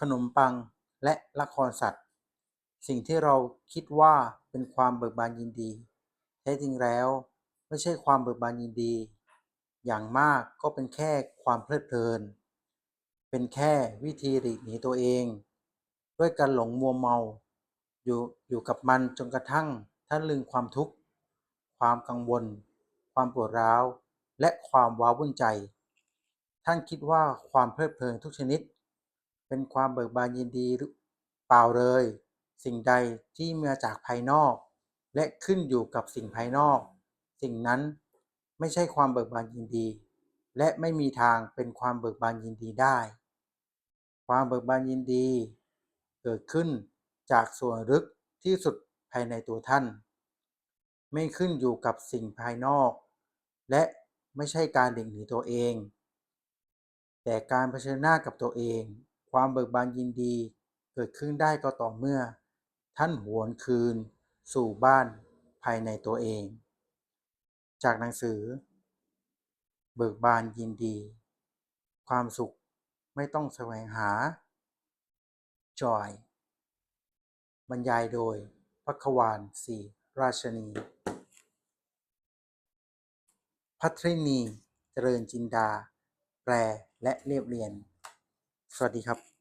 ขนมปัง และละครสัตว์ สิ่งที่เราคิดว่าเป็นความเบิกบานยินดี แท้จริงแล้ว ไม่ใช่ความเบิกบานยินดี อย่างมากก็เป็นแค่ความเพลิดเพลิน เป็นแค่วิธีหลีกหนีตัวเอง ด้วยการหลงมัวเมา อยู่อยู่กับมันจนกระทั่งท่านลืมความทุกข์ ความกังวล ความปวดร้าว และความว้าวุ่นใจ ท่านคิดว่าความเพลิดเพลินทุกชนิด เป็นความเบิกบานยินดีหรือเปล่าเลย สิ่งใดที่มาจากภายนอก และขึ้นอยู่กับสิ่งภายนอก สิ่งนั้นไม่ใช่ความเบิกบานยินดี และไม่มีทางเป็นความเบิกบานยินดีได้ ความเบิกบานยินดี เกิดขึ้นจากส่วนลึกที่สุดภายในตัวท่าน ไม่ขึ้นอยู่กับสิ่งภายนอก และไม่ใช่การหลีกหนีตัวเอง แต่การเผชิญหน้ากับตัวเอง ความเบิกบานยินดีเกิดขึ้นได้ก็ต่อเมื่อ ท่านหวนคืน สู่บ้านภายในตัวเอง จากหนังสือ เบิกบานยินดี ความสุขไม่ต้องแสวงหา Joy บรรยายโดยพักวานศรีราชนี พัทรินี เจริญจินดา แปลและเรียบเรียง สวัสดีครับ